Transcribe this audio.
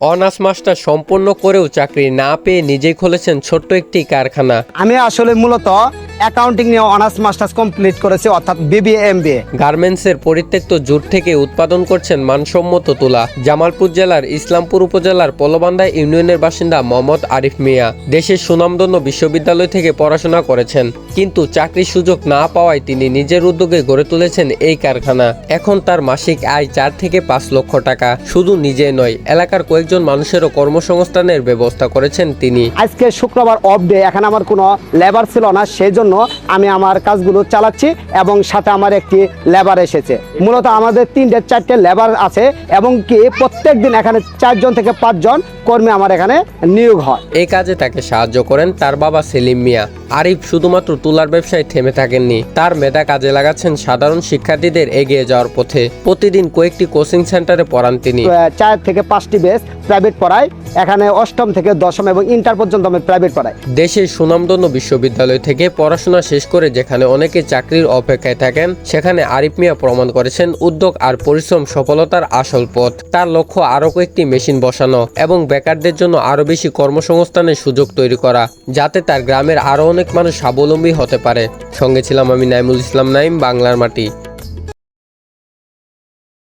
Honours master সম্পন্ন করেও চাকরি না পেয়ে নিজেই খুলেছেন ছোট্ট একটি কারখানা। আমি আসলে মূলত অ্যাকাউন্টিং নিয়ে অনার্স মাস্টার্স কমপ্লিট করেছি অর্থাৎ বিবিএ এমবিএ গার্মেন্টসের পরিত্যক্ত জুট থেকে উৎপাদন করছেন মানসম্মত তুলা। জামালপুর জেলার ইসলামপুর উপজেলার পলবান্দা ইউনিয়নের বাসিন্দা মোহাম্মদ আরিফ মিয়া দেশের সুনামধন্য বিশ্ববিদ্যালয় থেকে পড়াশোনা করেছেন কিন্তু চাকরির সুযোগ না পাওয়ায় তিনি নিজের উদ্যোগে গড়ে তুলেছেন এই কারখানা। এখন তার মাসিক আয় চার থেকে পাঁচ লক্ষ টাকা। শুধু নিজে নয় এলাকার কয়েকজন মানুষেরও কর্মসংস্থানের ব্যবস্থা করেছেন তিনি। আজকে শুক্রবার অফ ডে এখানে আমার কোনো লেবার ছিল না সেই জন্য আমি আমার কাজগুলো চালাচ্ছি এবং সাথে আমার একটি লেবার এসেছে। মূলত আমাদের তিনটে চারটে লেবার আছে এবং কি প্রত্যেক দিন এখানে চারজন থেকে পাঁচজন কর্মী আমার এখানে নিয়োগ হয়। এই কাজে তাকে সাহায্য করেন তার বাবা সেলিম মিয়া। আরিফ শুধুমাত্র তুলার ব্যবসায় থেমে থাকেননি তার মেধা কাজে লাগাচ্ছেন সাধারণ শিক্ষার্থীদের এগিয়ে যাওয়ার পথে। প্রতিদিন কয়েকটি কোচিং সেন্টারে পড়ান তিনি। চার থেকে পাঁচটি বেস প্রাইভেট পড়াই এখানে অষ্টম থেকে দশম এবং ইন্টার পর্যন্ত আমি প্রাইভেট পড়াই। দেশের সুনামধন্য বিশ্ববিদ্যালয় থেকে পড়াশোনা শেষ করে যেখানে অনেকে চাকরির অপেক্ষায় থাকেন, সেখানে আরিফ মিয়া প্রমাণ করেছেন উদ্যোগ আর পরিশ্রম সফলতার আসল পথ। তার লক্ষ্য আরও কয়েকটি মেশিন বসানো এবং বেকারদের জন্য আরও বেশি কর্মসংস্থানের সুযোগ তৈরি করা, যাতে তার গ্রামের আরও অনেক মানুষ স্বাবলম্বী হতে পারে। সঙ্গে ছিলাম আমি নাইমুল ইসলাম নাইম, বাংলার মাটি।